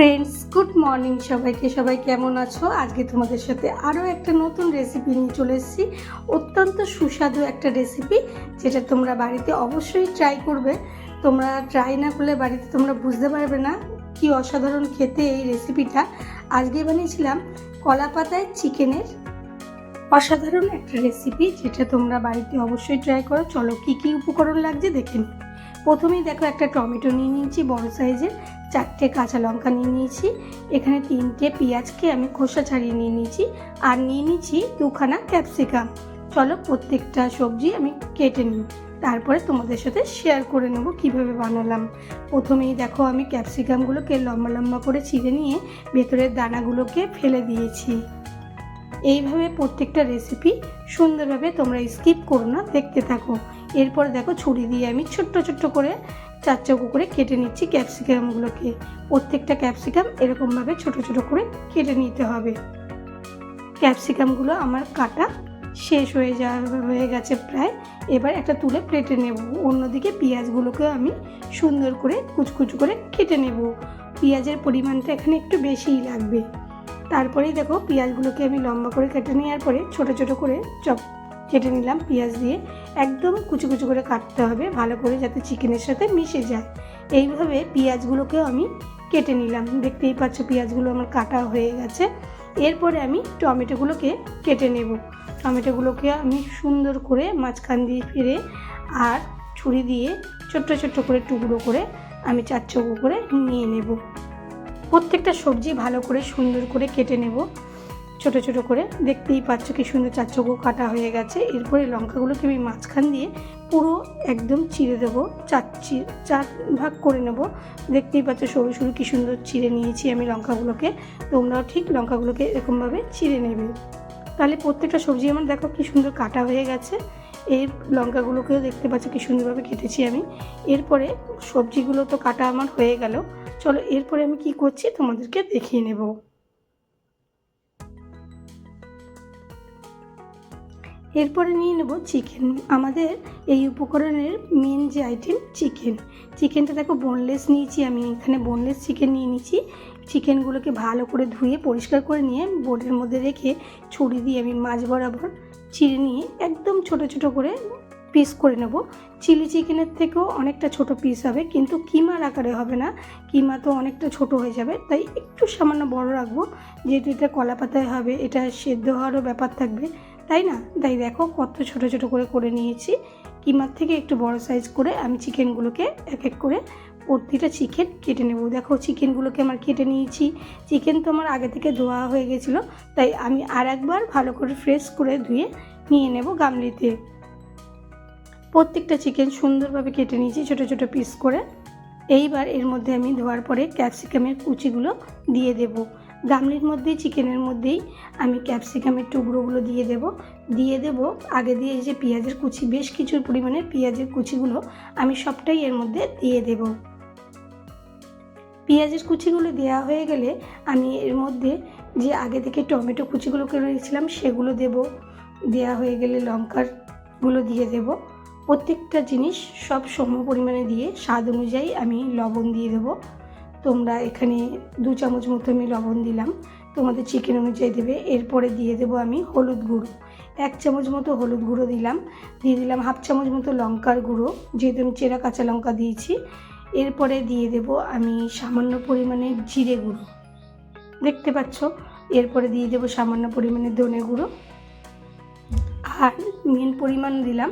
Friends good morning সবাইকে। সবাই কেমন আছো? আজকে তোমাদের সাথে আরও একটা নতুন রেসিপি নিয়ে চলে এসেছি। অত্যন্ত সুস্বাদু একটা রেসিপি যেটা তোমরা বাড়িতে অবশ্যই ট্রাই করবে। তোমরা ট্রাই না করলে বাড়িতে তোমরা বুঝতে পারবে না কি অসাধারণ খেতে এই রেসিপিটা আজকে বানিয়েছিলাম কলা পাতায় চিকেনের অসাধারণ একটা রেসিপি যেটা তোমরা বাড়িতে অবশ্যই ট্রাই করো। চলো কী কী উপকরণ লাগছে দেখে নিই। প্রথমেই দেখো একটা টমেটো নিয়ে নিয়েছি, বড় সাইজের। চারটে কাঁচা লঙ্কা নিয়ে নিয়েছি। এখানে তিনটে পেঁয়াজকে আমি খোসা ছাড়িয়ে নিয়ে নিয়েছি আর নিয়ে নিয়েছি দুখানা ক্যাপসিকাম। চলো প্রত্যেকটা সবজি আমি কেটে নিই। তারপরে তোমাদের সাথে শেয়ার করে নেব কীভাবে বানালাম। প্রথমেই দেখো আমি ক্যাপসিকামগুলোকে লম্বা লম্বা করে ছিঁড়ে নিয়ে ভেতরের দানাগুলোকে ফেলে দিয়েছি। এইভাবে প্রত্যেকটা রেসিপি সুন্দরভাবে তোমরা স্কিপ করো না, দেখতে থাকো। এরপর দেখো ছুরি দিয়ে আমি ছোট্ট ছোট্ট করে চার চৌকো করে কেটে নিচ্ছি ক্যাপসিকামগুলোকে। প্রত্যেকটা ক্যাপসিকাম এরকমভাবে ছোট ছোট করে কেটে নিতে হবে। ক্যাপসিকামগুলো আমার কাটা শেষ হয়ে যাওয়া হয়ে গেছে প্রায়। এবার একটা তুলে প্লেটে নেব। অন্যদিকে পেঁয়াজগুলোকে আমি সুন্দর করে কুচকুচ করে কেটে নেব। পেঁয়াজের পরিমাণটা এখানে একটু বেশিই লাগবে। তারপরেই দেখো পেঁয়াজগুলোকে আমি লম্বা করে কেটে নেওয়ার পরে ছোট ছোট করে চপ কেটে নিলাম পেঁয়াজ দিয়ে। একদম কুচু কুচু করে কাটতে হবে, ভালো করে যাতে চিকেনের সাথে মিশে যায়। এইভাবে পেঁয়াজগুলোকেও আমি কেটে নিলাম। দেখতেই পাচ্ছ পেঁয়াজগুলো আমার কাটা হয়ে গেছে। এরপরে আমি টমেটোগুলোকে কেটে নেব। টমেটোগুলোকে আমি সুন্দর করে মাঝখান দিয়ে ফিরে আর ছুরি দিয়ে ছোট্ট ছোট্ট করে টুকরো করে আমি চার চৌকো করে নিয়ে নেব। প্রত্যেকটা সবজি ভালো করে সুন্দর করে কেটে নেব। ছোট ছোট করে। দেখতেই পাচ্ছ কি সুন্দর চার চৌকো কাটা হয়ে গেছে। এরপরে লঙ্কাগুলোকে আমি মাঝখান দিয়ে পুরো একদম চিড়ে দেবো। চার চার ভাগ করে নেব। দেখতেই পাচ্ছ সরু সরু কি সুন্দর চিড়ে নিয়েছি আমি লঙ্কাগুলোকে। তোমরাও ঠিক লঙ্কাগুলোকে এরকমভাবে চিড়ে নেবে। তাহলে প্রত্যেকটা সবজি আমার দেখো কি সুন্দর কাটা হয়ে গেছে। এই লঙ্কাগুলোকেও দেখতে পাচ্ছ কি সুন্দরভাবে কেটেছি আমি। এরপরে সবজিগুলো তো কাটা আমার হয়ে গেল। চলো এরপরে আমি কি করছি তোমাদেরকে দেখিয়ে নেব। এরপরে নিয়ে নেব চিকেন। আমাদের এই উপকরণের মেন যে আইটেম চিকেন চিকেনটা দেখো বোনলেস নিয়েছি, আমি এখানে বোনলেস চিকেন নিয়ে নিয়েছি। চিকেনগুলোকে ভালো করে ধুয়ে, পরিষ্কার করে নিয়ে বোর্ডের মধ্যে রেখে ছুরি দিয়ে আমি মাছ বরাবর চিড়ে নিয়ে একদম ছোট ছোট করে পিস করে নেব। চিলি চিকেনের থেকেও অনেকটা ছোট পিস হবে, কিন্তু কিমার আকারে হবে না। কিমা তো অনেকটা ছোট হয়ে যাবে, তাই একটু সামান্য বড় রাখব। যেহেতু এটা কলা পাতায় হবে, এটা সেদ্ধ হওয়ারও ব্যাপার থাকবে। তাই না? তাই দেখো কত ছোট ছোট করে করে নিয়েছি। কিমার থেকে একটু বড় সাইজ করে আমি চিকেনগুলোকে এক এক করে প্রতিটা চিকেন কেটে নেব। দেখো চিকেনগুলোকে আমার কেটে নিয়েছি। চিকেন তো আমার আগে থেকে ধোয়া হয়ে গেছিল, তাই আমি আর একবার ভালো করে ফ্রেশ করে ধুয়ে নিয়ে নেব গামলিতে। প্রত্যেকটা চিকেন সুন্দরভাবে কেটে নিয়েছি ছোট ছোট পিস করে। এইবার এর মধ্যে আমি ধোয়ার পরে ক্যাপসিকামের কুচিগুলো দিয়ে দেব। গামলির মধ্যেই, চিকেনের মধ্যেই আমি ক্যাপসিকামের টুকরোগুলো দিয়ে দেব। দিয়ে দেব, আগে দিয়ে যে পেঁয়াজের কুচি, বেশ কিছু পরিমাণে পেঁয়াজের কুচিগুলো আমি সবটাই এর মধ্যে দিয়ে দেব। পেঁয়াজের কুচিগুলো দেওয়া হয়ে গেলে আমি এর মধ্যে যে আগে থেকে টমেটো কুচিগুলোকে রয়েছিলাম, সেগুলো দেব। দেওয়া হয়ে গেলে লঙ্কারগুলো দিয়ে দেব। প্রত্যেকটা জিনিস সব সম পরিমাণে দিয়ে স্বাদ অনুযায়ী আমি লবণ দিয়ে দেবো। তোমরা এখানে দু চামচ মতো আমি লবণ দিলাম। তোমাদের চিকেন অনুযায়ী দেবে। এরপরে দিয়ে দেবো আমি হলুদ গুঁড়ো। এক চামচ মতো হলুদ গুঁড়ো দিলাম। দিয়ে দিলাম হাফ চামচ মতো লঙ্কার গুঁড়ো। যেহেতু আমি চেরা কাঁচা লঙ্কা দিয়েছি, এরপরে দিয়ে দেব আমি সামান্য পরিমাণে জিরে গুঁড়ো। দেখতে পাচ্ছ? এরপরে দিয়ে দেবো সামান্য পরিমাণে ধনে গুঁড়ো। আর মেন পরিমাণ দিলাম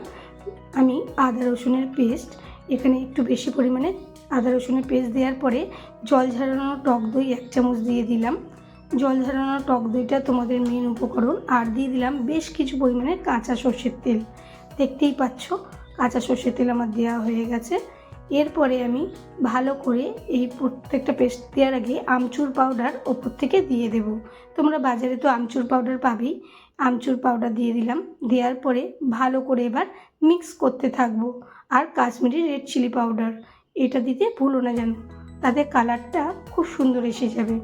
আমি আদা রসুনের পেস্ট এখানে একটু বেশি পরিমাণে আদা রসুনের পেস্ট দেওয়ার পরে জল ঝরানো টক দই এক চামচ দিয়ে দিলাম। জল ঝরানো টক দইটা তোমাদের মেন উপকরণ। আর দিয়ে দিলাম বেশ কিছু পরিমাণে কাঁচা সর্ষের তেল। দেখতেই পাচ্ছ, কাঁচা সর্ষের তেল আমার দেওয়া হয়ে গেছে। এরপরে আমি ভালো করে এই প্রত্যেকটা পেস্ট দেওয়ার আগে আমচুর পাউডার ওপর থেকে দিয়ে দেব। তোমরা বাজারে তো আমচুর পাউডার পাবেই। আমচুর পাউডার দিয়ে দিলাম। দেওয়ার পরে ভালো করে এবার মিক্স করতে থাকব। আর কাশ্মীরি রেড চিলি পাউডার এটা দিতে ভুলো না যেন। তাতে কালারটা খুব সুন্দর এসে যাবে।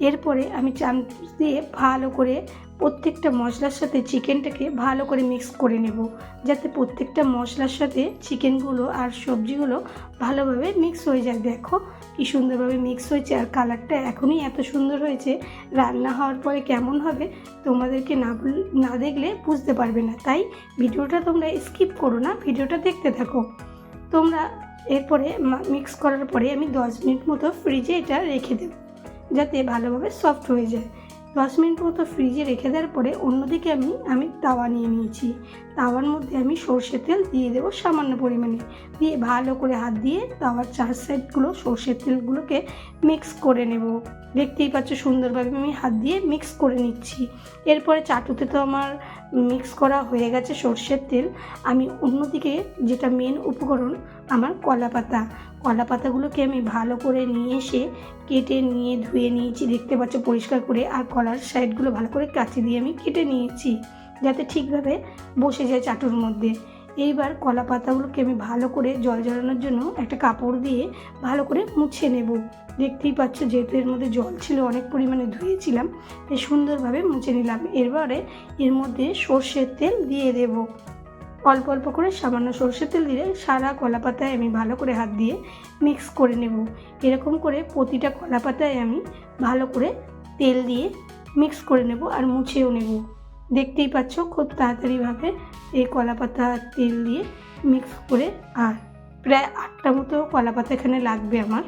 এরপরে আমি চামচ দিয়ে ভালো করে প্রত্যেকটা মশলার সাথে চিকেনটাকে ভালো করে মিক্স করে নেব। যাতে প্রত্যেকটা মশলার সাথে চিকেনগুলো আর সবজিগুলো ভালোভাবে মিক্স হয়ে যায়। দেখো কি সুন্দরভাবে মিক্স হয়েছে আর কালারটা এখনই এত সুন্দর হয়েছে। রান্না হওয়ার পরে কেমন হবে তোমাদেরকে না না দেখলে বুঝতে পারবে না। তাই ভিডিওটা তোমরা স্কিপ করো না, ভিডিওটা দেখতে থাকো। তোমরা এরপরে মিক্স করার পরে আমি দশ মিনিট মতো ফ্রিজে এটা রেখে দেব, যাতে ভালোভাবে সফট হয়ে যায়। দশ মিনিট মতো ফ্রিজে রেখে দেওয়ার পরে অন্যদিকে আমি আমি তাওয়া নিয়ে নিয়েছি। তাওয়ার মধ্যে আমি সর্ষের তেল দিয়ে দেবো সামান্য পরিমাণে। দিয়ে ভালো করে হাত দিয়ে তাওয়ার চার সাইডগুলো সর্ষের তেলগুলোকে মিক্স করে নেব। দেখতেই পাচ্ছ সুন্দরভাবে আমি হাত দিয়ে মিক্স করে নিচ্ছি। এরপরে চাটুতে তো আমার মিক্স করা হয়ে গেছে সর্ষের তেল। আমি অন্যদিকে যেটা মেন উপকরণ, আমার কলা পাতা কলা পাতাগুলোকে আমি ভালো করে নিয়ে এসে কেটে নিয়ে ধুয়ে নিয়েছি। দেখতে পাচ্ছ পরিষ্কার করে। আর কলার সাইডগুলো ভালো করে কাচি দিয়ে আমি কেটে নিয়েছি। যাতে ঠিকভাবে বসে যায় চাটুর মধ্যে। এইবার কলা পাতাগুলোকে আমি ভালো করে জল জড়ানোর জন্য একটা কাপড় দিয়ে ভালো করে মুছে নেব। দেখতেই পাচ্ছ যেহেতু এর মধ্যে জল ছিল, অনেক পরিমাণে ধুয়েছিলাম, তাই সুন্দরভাবে মুছে নিলাম। এরপরে এর মধ্যে সর্ষের তেল দিয়ে দেব। অল্প অল্প করে সামান্য সর্ষের তেল দিলে সারা কলা পাতায় আমি ভালো করে হাত দিয়ে মিক্স করে নেব। এরকম করে প্রতিটা কলা পাতায় আমি ভালো করে তেল দিয়ে মিক্স করে নেব আর মুছেও নেব। দেখতেই পাচ্ছ খুব তাড়াতাড়িভাবে এই কলা পাতা তেল দিয়ে মিক্স করে আর প্রায় আটটা মতো কলা পাতা এখানে লাগবে আমার।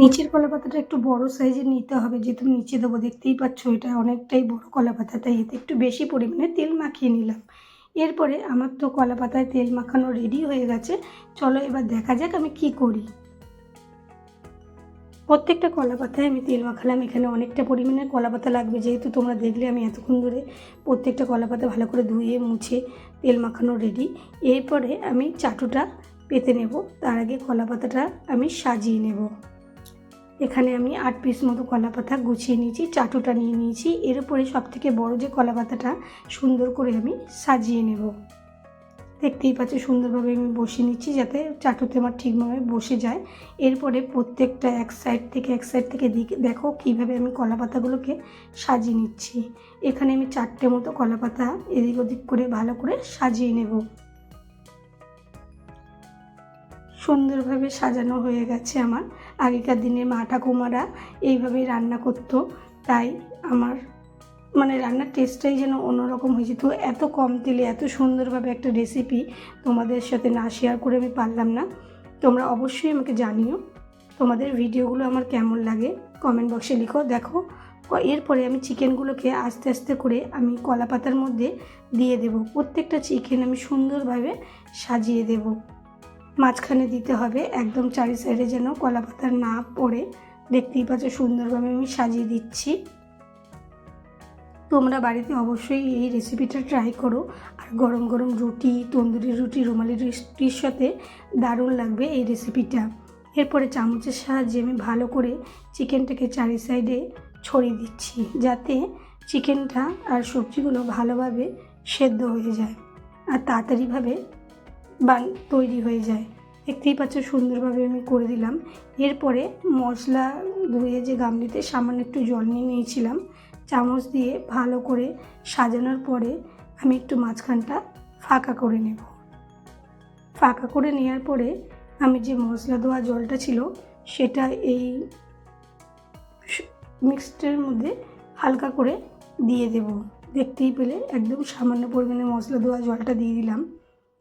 নিচের কলা পাতাটা একটু বড় সাইজের নিতে হবে, যেহেতু নিচে দেবো, দেখতেই পাচ্ছ এটা অনেকটাই বড় কলা পাতা তাই এতে একটু বেশি পরিমাণে তেল মাখিয়ে নিলাম। এরপরে আমার তো কলা পাতায় তেল মাখানো রেডি হয়ে গেছে, চলো এবার দেখা যাক আমি কি করি। প্রত্যেকটা কলা পাতায় আমি তেল মাখালাম, এখানে অনেকটা পরিমাণে কলা পাতা লাগবে, যেহেতু তোমরা দেখলে আমি এতক্ষণ ধরে প্রত্যেকটা কলা পাতা ভালো করে ধুয়ে, মুছে তেল মাখানো রেডি এরপরে আমি চাটুটা পেতে নেব, তার আগে কলা পাতাটা আমি সাজিয়ে নেব। এখানে আমি আট পিস মতো কলা পাতা গুছিয়ে নিয়েছি, চাটুটা নিয়ে নিয়েছি। এর উপরে সব থেকে বড়ো যে কলা পাতাটা সুন্দর করে আমি সাজিয়ে নেব। দেখতেই পাচ্ছ সুন্দরভাবে আমি বসিয়ে নিচ্ছি যাতে চাটুতে আমার ঠিকভাবে বসে যায়। এরপরে প্রত্যেকটা এক সাইড থেকে এক সাইড থেকে দেখো কীভাবে আমি কলা পাতাগুলোকে সাজিয়ে নিচ্ছি। এখানে আমি চারটে মতো কলা পাতা এদিক ওদিক করে ভালো করে সাজিয়ে নেব। সুন্দরভাবে সাজানো হয়ে গেছে আমার। আগেকার দিনে মা ঠাকুমারা এইভাবেই রান্না করতো। তাই আমার মানে রান্নার টেস্টটাই যেন অন্যরকম হয়ে যেত। এত কম তেলে, এত সুন্দরভাবে একটা রেসিপি তোমাদের সাথে না শেয়ার করে আমি পারলাম না। তোমরা অবশ্যই আমাকে জানিও তোমাদের ভিডিওগুলো আমার কেমন লাগে। কমেন্ট বক্সে লিখো। দেখো, এরপরে আমি চিকেনগুলোকে আস্তে আস্তে করে আমি কলা পাতার মধ্যে দিয়ে দেব। প্রত্যেকটা চিকেন আমি সুন্দরভাবে সাজিয়ে দেবো। মাঝখানে দিতে হবে, একদম চারি সাইডে যেন কলা পাতা না পড়ে। দেখতেই পাচ্ছ সুন্দরভাবে আমি সাজিয়ে দিচ্ছি। তোমরা বাড়িতে অবশ্যই এই রেসিপিটা ট্রাই করো। আর গরম গরম রুটি, তন্দুরি রুটি, রুমালি রুটির সাথে দারুণ লাগবে এই রেসিপিটা এরপরে চামচের সাহায্যে আমি ভালো করে চিকেনটাকে চারি সাইডে ছড়িয়ে দিচ্ছি, যাতে চিকেনটা আর সবজিগুলো ভালোভাবে সেদ্ধ হয়ে যায়। আর তাড়াতাড়িভাবে বান তৈরি হয়ে যায়। দেখতেই পাচ্ছ সুন্দরভাবে আমি করে দিলাম। এরপরে মশলা ধুয়ে যে গামলিতে সামান্য একটু জল নিয়ে নিয়েছিলাম, চামচ দিয়ে ভালো করে সাজানোর পরে আমি একটু মাঝখানটা ফাঁকা করে নেব। ফাঁকা করে নেওয়ার পরে আমি যে মশলা দেওয়া জলটা ছিল, সেটা এই মিক্সটার মধ্যে হালকা করে দিয়ে দেব। দেখতেই পেলে একদম সামান্য পরিমাণে মশলা দেওয়া জলটা দিয়ে দিলাম।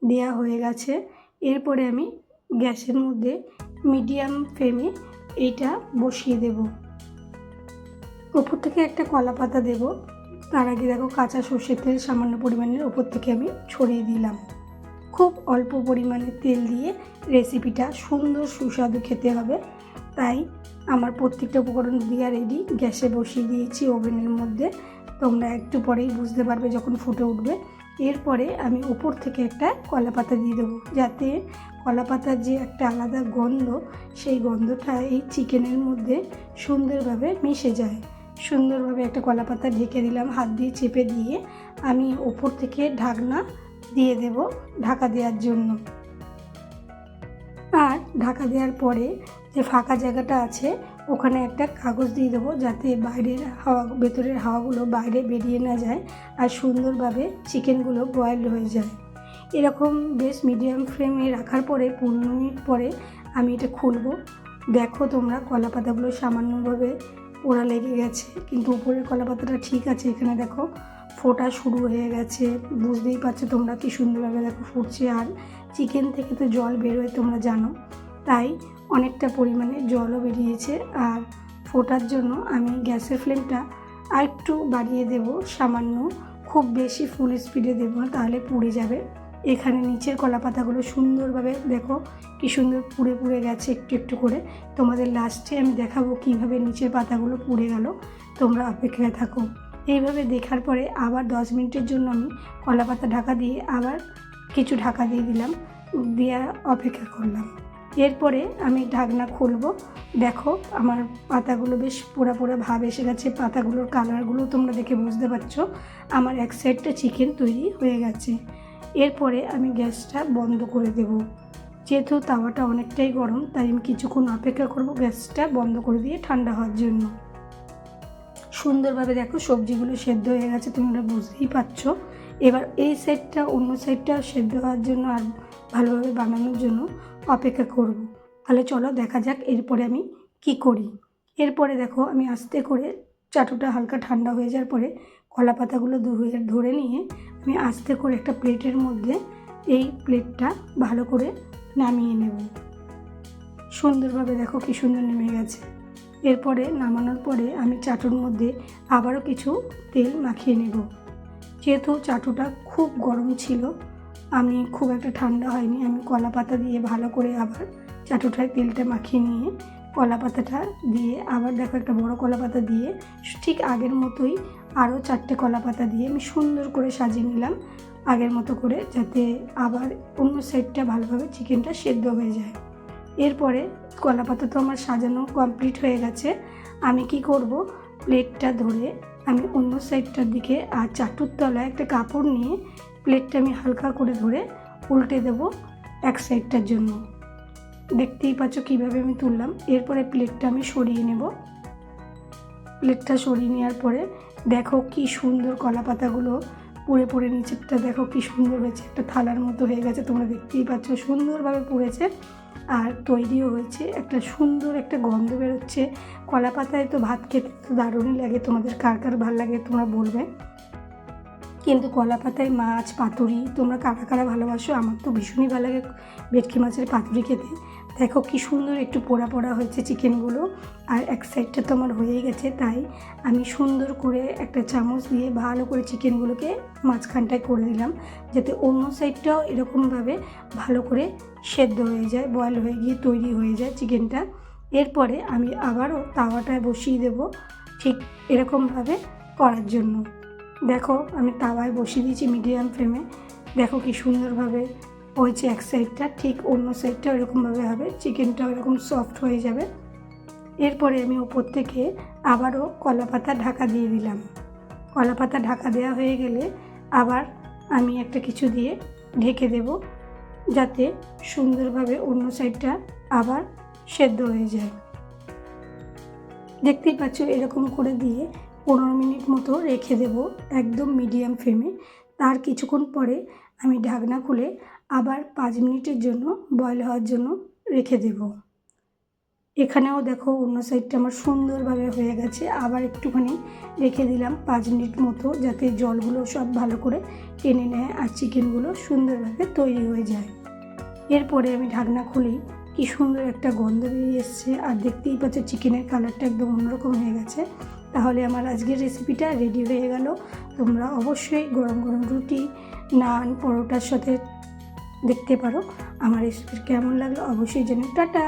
দেওয়া হয়ে গেছে। এরপরে আমি গ্যাসের মধ্যে মিডিয়াম ফ্লেমে এইটা বসিয়ে দেব। ওপর থেকে একটা কলা পাতা দেব। তার আগে দেখো কাঁচা সর্ষের তেল সামান্য পরিমাণের ওপর থেকে আমি ছড়িয়ে দিলাম। খুব অল্প পরিমাণে তেল দিয়ে রেসিপিটা সুন্দর সুস্বাদু খেতে হবে। তাই আমার প্রত্যেকটা উপকরণ দেওয়া রেডি। গ্যাসে বসিয়ে দিয়েছি ওভেনের মধ্যে। তোমরা একটু পরেই বুঝতে পারবে যখন ফুটে উঠবে। এরপরে আমি উপর থেকে একটা কলা পাতা দিয়ে দেবো, যাতে কলা পাতার যে একটা আলাদা গন্ধ, সেই গন্ধটা এই চিকেনের মধ্যে সুন্দরভাবে মিশে যায়। সুন্দরভাবে একটা কলা পাতা ঢেকে দিলাম, হাত দিয়ে চেপে দিয়ে আমি ওপর থেকে ঢাকনা দিয়ে দেব ঢাকা দেওয়ার জন্য। আর ঢাকা দেওয়ার পরে যে ফাঁকা জায়গাটা আছে ওখানে একটা কাগজ দিয়ে দেবো যাতে বাইরের হাওয়া, ভেতরের হাওয়াগুলো বাইরে বেরিয়ে না যায় আর সুন্দরভাবে চিকেনগুলো বয়েলড হয়ে যায়। এরকম বেশ মিডিয়াম ফ্লেমে রাখার পরে, পনেরো মিনিট পরে আমি এটা খুলবো। দেখো তোমরা কলা পাতাগুলো সামান্যভাবে পোড়া লেগে গেছে, কিন্তু উপরের কলা পাতাটা ঠিক আছে এখানে দেখো। ফোটা শুরু হয়ে গেছে, বুঝতেই পারছ তোমরা কি সুন্দরভাবে দেখো ফুটছে। আর চিকেন থেকে তো জল বেরোয়, তোমরা জানো। তাই অনেকটা পরিমাণে জলও বেরিয়েছে আর ফোটার জন্য আমি গ্যাসের ফ্লেমটা আরেকটু বাড়িয়ে দেব। সামান্য খুব বেশি ফুল স্পিডে দেবো না, তাহলে পুড়ে যাবে। এখানে নিচের কলা পাতাগুলো সুন্দরভাবে দেখো কি সুন্দর পুড়ে পুড়ে গেছে একটু একটু করে। তোমাদের লাস্টে আমি দেখাবো কীভাবে নিচের পাতাগুলো পুড়ে গেল। তোমরা অপেক্ষায় থাকো। এইভাবে দেখার পরে আবার দশ মিনিটের জন্য আমি কলা পাতা ঢাকা দিয়ে আবার কিছু ঢাকা দিয়ে দিলাম। দিয়ে অপেক্ষা করলাম। এরপরে আমি ঢাকনা খুলবো। দেখো, আমার পাতাগুলো বেশ পোড়া পোড়া ভাব এসে গেছে। পাতাগুলোর কালারগুলো তোমরা দেখে বুঝতে পারছ। আমার এক সাইডটা চিকেন তৈরি হয়ে গেছে। এরপরে আমি গ্যাসটা বন্ধ করে দেব। যেহেতু তাওয়াটা অনেকটাই গরম, তাই আমি কিছুক্ষণ অপেক্ষা করব গ্যাসটা বন্ধ করে দিয়ে ঠান্ডা হওয়ার জন্য। সুন্দরভাবে দেখো সবজিগুলো সেদ্ধ হয়ে গেছে, তোমরা বুঝতেই পারছ। এবার এই সাইডটা অন্য সাইডটা সেদ্ধ হওয়ার জন্য আর ভালোভাবে বানানোর জন্য অপেক্ষা করব। তাহলে চলো দেখা যাক এরপরে আমি কি করি। এরপরে দেখো আমি আস্তে করে চাটুটা হালকা ঠান্ডা হয়ে যাওয়ার পরে কলা পাতাগুলো ধুয়ে ধরে নিয়ে আমি আস্তে করে একটা প্লেটের মধ্যে এই প্লেটটা ভালো করে নামিয়ে নেব। সুন্দরভাবে দেখো কি সুন্দর নেমে গেছে। এরপরে নামানোর পরে আমি চাটুর মধ্যে আবারও কিছু তেল মাখিয়ে নেব। যেহেতু চাটুটা খুব গরম ছিল আমি খুব একটা ঠান্ডা হয়নি। আমি কলা পাতা দিয়ে ভালো করে আবার চাটুটায় তেলটা মাখিয়ে নিয়ে কলা পাতাটা দিয়ে আবার দেখো একটা বড় কলা পাতা দিয়ে ঠিক আগের মতোই আরও চারটে কলা পাতা দিয়ে আমি সুন্দর করে সাজিয়ে নিলাম আগের মতো করে যাতে আবার অন্য সাইডটা ভালোভাবে চিকেনটা সেদ্ধ হয়ে যায়। এরপরে কলা পাতা তো আমার সাজানো কমপ্লিট হয়ে গেছে। আমি কি করব? প্লেটটা ধরে আমি অন্য সাইডটার দিকে আর চাটুর তলায় একটা কাপড় নিয়ে প্লেটটা আমি হালকা করে ধরে উল্টে দেব এক সাইডটার জন্য। দেখতেই পাচ্ছ কীভাবে আমি তুললাম। এরপরে প্লেটটা আমি সরিয়ে নেব। প্লেটটা সরিয়ে নেওয়ার পরে দেখো কি সুন্দর কলা পাতাগুলো পুড়ে পুড়ে নিচেরটা দেখো কি সুন্দর হয়েছে। একটা থালার মতো হয়ে গেছে, তোমরা দেখতেই পাচ্ছ সুন্দরভাবে পুড়েছে আর তৈরিও হয়েছে। একটা সুন্দর একটা গন্ধ বেরোচ্ছে। কলা পাতায় তো ভাত খেতে তো দারুণই লাগে। তোমাদের কার কার ভালো লাগে তোমরা বলবে। কিন্তু কলা পাতায় মাছ, পাতুরি, তোমরা কারা কারা ভালোবাসো? আমার তো ভীষণই ভালো লাগে ভেটকি মাছের পাতুরি খেতে। দেখো কি সুন্দর একটু পোড়া পোড়া হয়েছে চিকেনগুলো, আর এক সাইডটা তো আমার হয়েই গেছে, তাই আমি সুন্দর করে একটা চামচ দিয়ে ভালো করে চিকেনগুলোকে মাঝখানটায় করে দিলাম, যাতে অন্য সাইডটাও এরকমভাবে ভালো করে সেদ্ধ হয়ে যায় বয়েল হয়ে গিয়ে তৈরি হয়ে যায় চিকেনটা। এরপরে আমি আবারও তাওয়াটায় বসিয়ে দেব ঠিক এরকমভাবে করার জন্য। দেখো, আমি তাওয়ায় বসিয়ে দিয়েছি মিডিয়াম ফ্লেমে দেখো কি সুন্দরভাবে হয়েছে এক সাইডটা ঠিক অন্য সাইডটা এরকমভাবে হবে চিকেনটা এরকম সফট হয়ে যাবে। এরপরে আমি ওপর থেকে আবারও কলা পাতা ঢাকা দিয়ে দিলাম। কলা পাতা ঢাকা দেওয়া হয়ে গেলে আবার আমি একটা কিছু দিয়ে ঢেকে দেব, যাতে সুন্দরভাবে অন্য সাইডটা আবার সেদ্ধ হয়ে যায়। দেখতেই পাচ্ছ, এরকম করে দিয়ে পনেরো মিনিট মতো রেখে দেব একদম মিডিয়াম ফ্লেমে। তার কিছুক্ষণ পরে আমি ঢাকনা খুলে আবার পাঁচ মিনিটের জন্য বয়েল হওয়ার জন্য রেখে দেব। এখানেও দেখো অন্য সাইডটা আমার সুন্দরভাবে হয়ে গেছে। আবার একটুখানি রেখে দিলাম পাঁচ মিনিট মতো যাতে জলগুলো সব ভালো করে টেনে নেয় আর চিকেনগুলো সুন্দরভাবে তৈরি হয়ে যায়। এরপরে আমি ঢাকনা খুলি। কি সুন্দর একটা গন্ধ বেরিয়ে এসছে। আর দেখতেই পাচ্ছ, চিকেনের কালারটা একদম অন্যরকম হয়ে গেছে। তাহলে আমার আজকের রেসিপিটা রেডি হয়ে গেল। তোমরা অবশ্যই গরম গরম রুটি, নান, পরোটার সাথে দেখতে পারো। আমার রেসিপি কেমন লাগল অবশ্যই জানো টাটা!